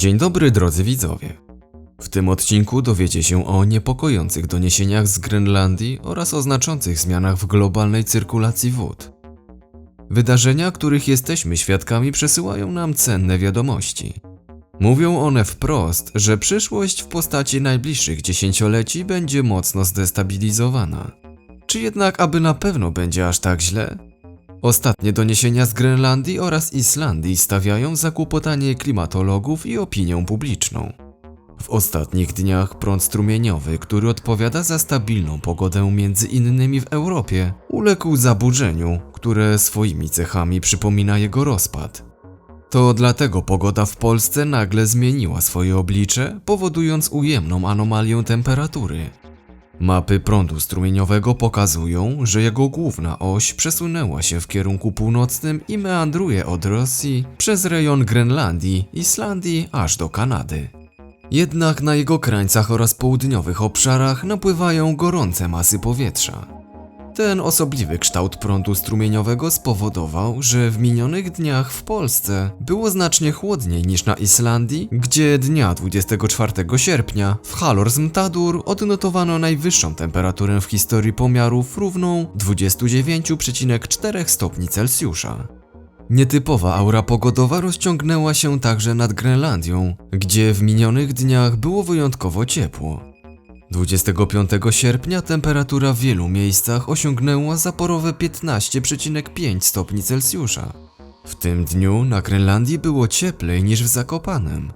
Dzień dobry drodzy widzowie. W tym odcinku dowiecie się o niepokojących doniesieniach z Grenlandii oraz o znaczących zmianach w globalnej cyrkulacji wód. Wydarzenia, których jesteśmy świadkami, przesyłają nam cenne wiadomości. Mówią one wprost, że przyszłość w postaci najbliższych dziesięcioleci będzie mocno zdestabilizowana. Czy jednak, aby na pewno będzie aż tak źle? Ostatnie doniesienia z Grenlandii oraz Islandii stawiają zakłopotanie klimatologów i opinią publiczną. W ostatnich dniach prąd strumieniowy, który odpowiada za stabilną pogodę między innymi w Europie, uległ zaburzeniu, które swoimi cechami przypomina jego rozpad. To dlatego pogoda w Polsce nagle zmieniła swoje oblicze, powodując ujemną anomalię temperatury. Mapy prądu strumieniowego pokazują, że jego główna oś przesunęła się w kierunku północnym i meandruje od Rosji przez rejon Grenlandii, Islandii aż do Kanady. Jednak na jego krańcach oraz południowych obszarach napływają gorące masy powietrza. Ten osobliwy kształt prądu strumieniowego spowodował, że w minionych dniach w Polsce było znacznie chłodniej niż na Islandii, gdzie dnia 24 sierpnia w Halorsmtadur odnotowano najwyższą temperaturę w historii pomiarów równą 29,4 stopni Celsjusza. Nietypowa aura pogodowa rozciągnęła się także nad Grenlandią, gdzie w minionych dniach było wyjątkowo ciepło. 25 sierpnia temperatura w wielu miejscach osiągnęła zaporowe 15,5 stopni Celsjusza. W tym dniu na Grenlandii było cieplej niż w Zakopanem.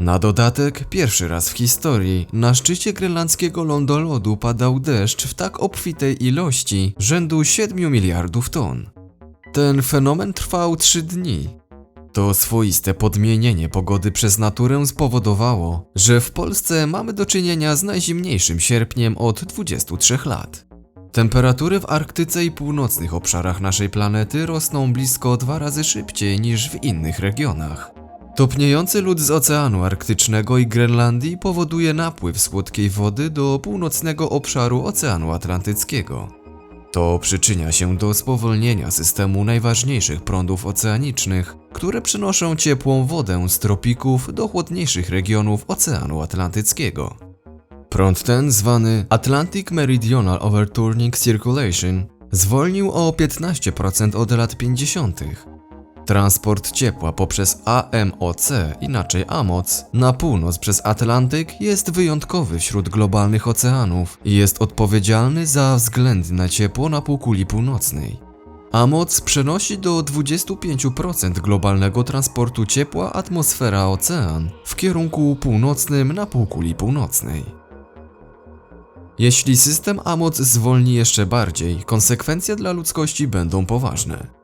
Na dodatek, pierwszy raz w historii na szczycie grenlandzkiego lądolodu padał deszcz w tak obfitej ilości rzędu 7 miliardów ton. Ten fenomen trwał 3 dni. To swoiste podmienienie pogody przez naturę spowodowało, że w Polsce mamy do czynienia z najzimniejszym sierpniem od 23 lat. Temperatury w Arktyce i północnych obszarach naszej planety rosną blisko dwa razy szybciej niż w innych regionach. Topniejący lód z Oceanu Arktycznego i Grenlandii powoduje napływ słodkiej wody do północnego obszaru Oceanu Atlantyckiego. To przyczynia się do spowolnienia systemu najważniejszych prądów oceanicznych, które przynoszą ciepłą wodę z tropików do chłodniejszych regionów Oceanu Atlantyckiego. Prąd ten, zwany Atlantic Meridional Overturning Circulation, zwolnił o 15% od lat 50. Transport ciepła poprzez AMOC, inaczej AMOC, na północ przez Atlantyk jest wyjątkowy wśród globalnych oceanów i jest odpowiedzialny za względne ciepło na półkuli północnej. AMOC przenosi do 25% globalnego transportu ciepła atmosfera-ocean w kierunku północnym na półkuli północnej. Jeśli system AMOC zwolni jeszcze bardziej, konsekwencje dla ludzkości będą poważne.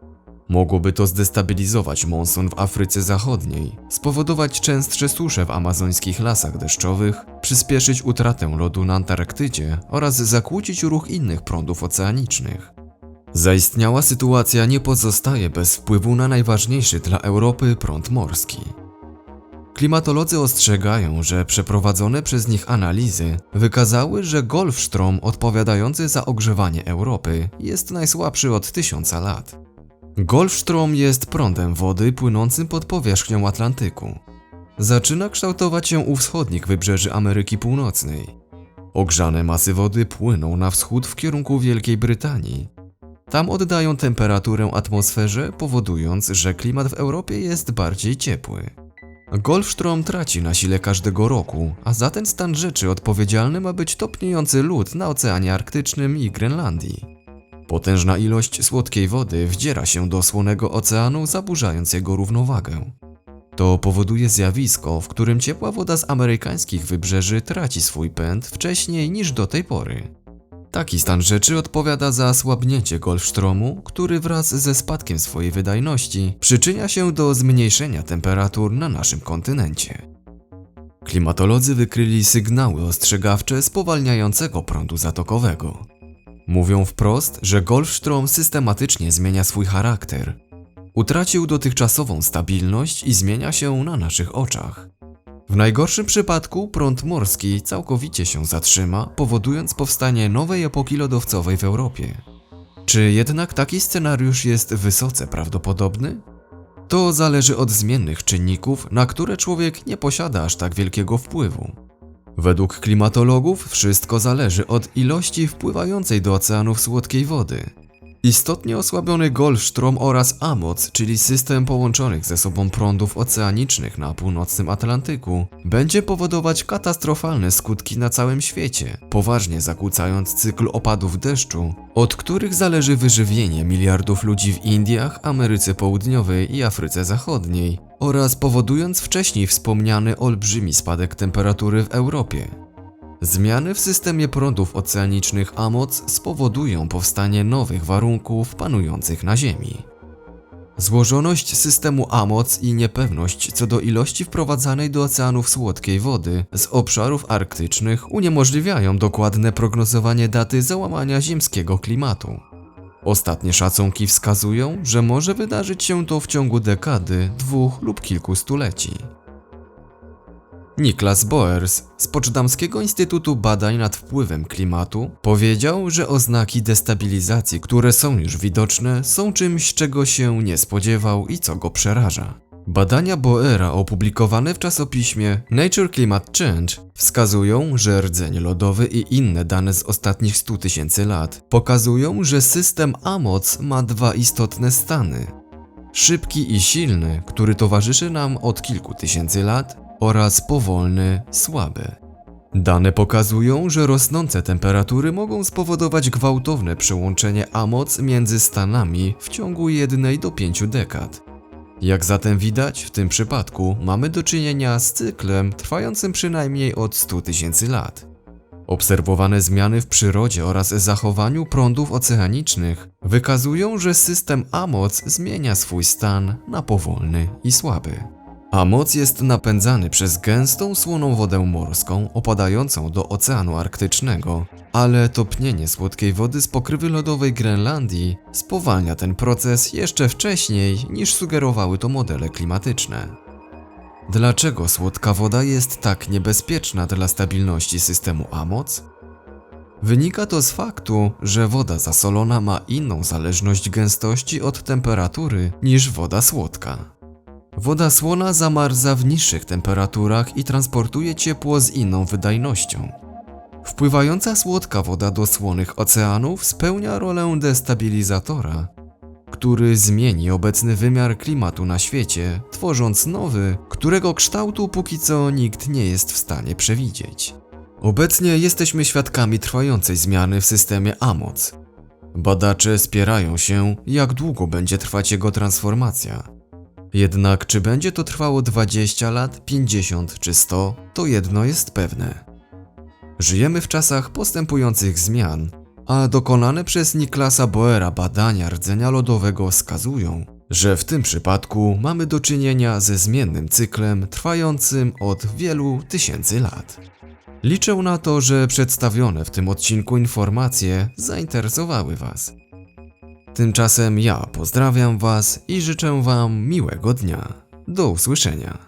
Mogłoby to zdestabilizować monsun w Afryce Zachodniej, spowodować częstsze susze w amazońskich lasach deszczowych, przyspieszyć utratę lodu na Antarktydzie oraz zakłócić ruch innych prądów oceanicznych. Zaistniała sytuacja nie pozostaje bez wpływu na najważniejszy dla Europy prąd morski. Klimatolodzy ostrzegają, że przeprowadzone przez nich analizy wykazały, że Golfstrom odpowiadający za ogrzewanie Europy jest najsłabszy od tysiąca lat. Golfstrom jest prądem wody płynącym pod powierzchnią Atlantyku. Zaczyna kształtować się u wschodnich wybrzeży Ameryki Północnej. Ogrzane masy wody płyną na wschód w kierunku Wielkiej Brytanii. Tam oddają temperaturę atmosferze, powodując, że klimat w Europie jest bardziej ciepły. Golfstrom traci na sile każdego roku, a za ten stan rzeczy odpowiedzialny ma być topniejący lód na Oceanie Arktycznym i Grenlandii. Potężna ilość słodkiej wody wdziera się do słonego oceanu, zaburzając jego równowagę. To powoduje zjawisko, w którym ciepła woda z amerykańskich wybrzeży traci swój pęd wcześniej niż do tej pory. Taki stan rzeczy odpowiada za słabnięcie Golfstromu, który wraz ze spadkiem swojej wydajności przyczynia się do zmniejszenia temperatur na naszym kontynencie. Klimatolodzy wykryli sygnały ostrzegawcze spowalniającego prądu zatokowego. Mówią wprost, że Golfstrom systematycznie zmienia swój charakter. Utracił dotychczasową stabilność i zmienia się na naszych oczach. W najgorszym przypadku prąd morski całkowicie się zatrzyma, powodując powstanie nowej epoki lodowcowej w Europie. Czy jednak taki scenariusz jest wysoce prawdopodobny? To zależy od zmiennych czynników, na które człowiek nie posiada aż tak wielkiego wpływu. Według klimatologów wszystko zależy od ilości wpływającej do oceanów słodkiej wody. Istotnie osłabiony Golfstrom oraz AMOC, czyli system połączonych ze sobą prądów oceanicznych na północnym Atlantyku, będzie powodować katastrofalne skutki na całym świecie, poważnie zakłócając cykl opadów deszczu, od których zależy wyżywienie miliardów ludzi w Indiach, Ameryce Południowej i Afryce Zachodniej, oraz powodując wcześniej wspomniany olbrzymi spadek temperatury w Europie. Zmiany w systemie prądów oceanicznych AMOC spowodują powstanie nowych warunków panujących na Ziemi. Złożoność systemu AMOC i niepewność co do ilości wprowadzanej do oceanów słodkiej wody z obszarów arktycznych uniemożliwiają dokładne prognozowanie daty załamania ziemskiego klimatu. Ostatnie szacunki wskazują, że może wydarzyć się to w ciągu dekady, dwóch lub kilku stuleci. Niklas Boers z Poczdamskiego Instytutu Badań nad Wpływem Klimatu powiedział, że oznaki destabilizacji, które są już widoczne, są czymś, czego się nie spodziewał i co go przeraża. Badania Boera opublikowane w czasopiśmie Nature Climate Change wskazują, że rdzeń lodowy i inne dane z ostatnich 100 tysięcy lat pokazują, że system AMOC ma dwa istotne stany. Szybki i silny, który towarzyszy nam od kilku tysięcy lat oraz powolny, słaby. Dane pokazują, że rosnące temperatury mogą spowodować gwałtowne przełączenie AMOC między stanami w ciągu jednej do pięciu dekad. Jak zatem widać, w tym przypadku mamy do czynienia z cyklem trwającym przynajmniej od 100 tysięcy lat. Obserwowane zmiany w przyrodzie oraz zachowaniu prądów oceanicznych wykazują, że system AMOC zmienia swój stan na powolny i słaby. A moc jest napędzany przez gęstą, słoną wodę morską opadającą do Oceanu Arktycznego, ale topnienie słodkiej wody z pokrywy lodowej Grenlandii spowalnia ten proces jeszcze wcześniej niż sugerowały to modele klimatyczne. Dlaczego słodka woda jest tak niebezpieczna dla stabilności systemu AMOC? Wynika to z faktu, że woda zasolona ma inną zależność gęstości od temperatury niż woda słodka. Woda słona zamarza w niższych temperaturach i transportuje ciepło z inną wydajnością. Wpływająca słodka woda do słonych oceanów spełnia rolę destabilizatora, który zmieni obecny wymiar klimatu na świecie, tworząc nowy, którego kształtu póki co nikt nie jest w stanie przewidzieć. Obecnie jesteśmy świadkami trwającej zmiany w systemie AMOC. Badacze spierają się, jak długo będzie trwać jego transformacja. Jednak czy będzie to trwało 20 lat, 50 czy 100, to jedno jest pewne. Żyjemy w czasach postępujących zmian, a dokonane przez Niklasa Boera badania rdzenia lodowego wskazują, że w tym przypadku mamy do czynienia ze zmiennym cyklem trwającym od wielu tysięcy lat. Liczę na to, że przedstawione w tym odcinku informacje zainteresowały Was. Tymczasem ja pozdrawiam Was i życzę Wam miłego dnia. Do usłyszenia.